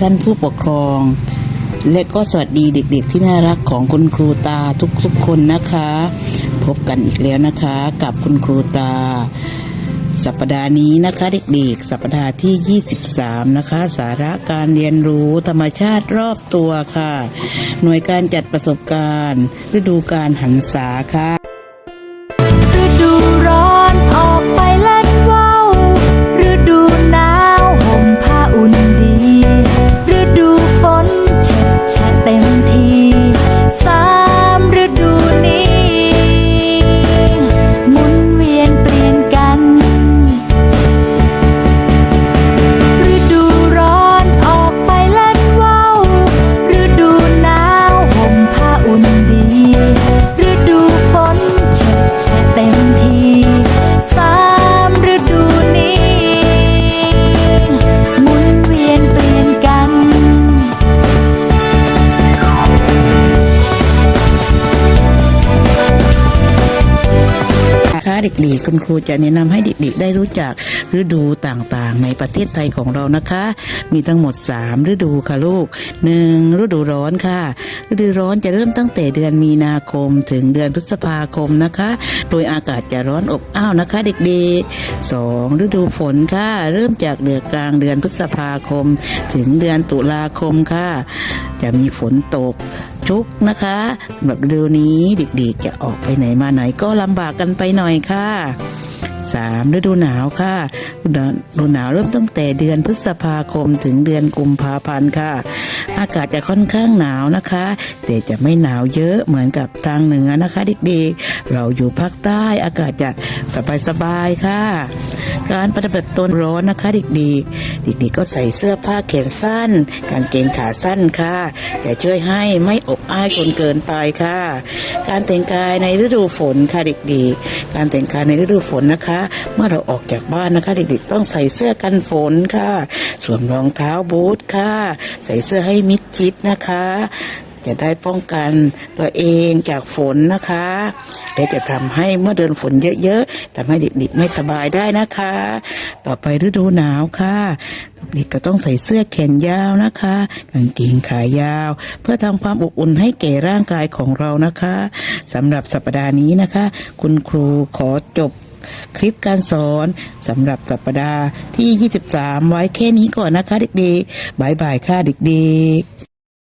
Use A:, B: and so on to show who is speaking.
A: ท่านผู้ปกครอง และก็สวัสดีเด็กๆที่น่ารักของคุณครูตาทุกๆคนนะคะ พบกันอีกแล้วนะคะ กับคุณครูตา สัปดาห์นี้นะคะเด็กๆ สัปดาห์ที่ 23 นะคะ สาระการเรียนรู้ธรรมชาติรอบตัวค่ะ หน่วยการจัดประสบการณ์ ฤดูการหันษาค่ะ นะคะเด็กๆ คุณครูจะแนะนำให้เด็กๆ ได้รู้จักฤดูต่างๆ ในประเทศไทยของเรานะคะ มีทั้งหมด 3 ฤดูค่ะลูก 1. ฤดูร้อนค่ะ ฤดูร้อนจะเริ่มตั้งแต่เดือนมีนาคมถึงเดือนพฤษภาคมนะคะ โดยอากาศจะร้อนอบอ้าวนะคะ เด็กๆ 2. ฤดูฝนค่ะ เริ่มจากเดือนกลางเดือนพฤษภาคม ถึงเดือนตุลาคมค่ะจะมีฝนตกชุกนะคะสำหรับฤดูนี้เด็กๆจะออกไปไหนมาไหนก็ลำบากกันไปหน่อยค่ะสามฤดูหนาวค่ะฤดูหนาวเริ่มตั้งแต่เดือนพฤษภาคมถึงเดือนกุมภาพันธ์ค่ะ อากาศจะค่อนข้างหนาวนะคะ แต่จะไม่หนาวเยอะเหมือนกับทางเหนือนะคะเด็กๆ เราอยู่ภาคใต้อากาศจะสบายๆค่ะ การปฏิบัติตนร้อนนะคะเด็กๆ เด็กๆก็ใส่เสื้อผ้าแขนสั้นกางเกงขาสั้นค่ะจะช่วยให้ไม่อบอ้ายจนเกินไปค่ะ การแต่งกายในฤดูฝนค่ะเด็กๆ การแต่งกายในฤดูฝนนะคะ เมื่อเราออกจากบ้านนะคะ เด็กๆ ต้องใส่เสื้อกันฝนค่ะ สวมรองเท้าบูทค่ะ ใส่เสื้อให้มิดชิดนะคะ จะได้ป้องกันตัวเองจากฝนนะคะและจะทำให้เมื่อเดินฝนเยอะๆทำให้เด็กๆไม่สบายได้นะคะ ต่อไปฤดูหนาวค่ะเด็กก็ต้องใส่เสื้อแขนยาวนะคะกางเกงขายาว เพื่อทำความอบอุ่นให้แก่ร่างกายของเรานะคะสำหรับสัปดาห์นี้นะคะ คุณครูขอจบ คลิปการสอนสำหรับสัปดาห์ที่ 23 ไว้แค่นี้ก่อนนะคะเด็กๆบายบายค่ะเด็กๆ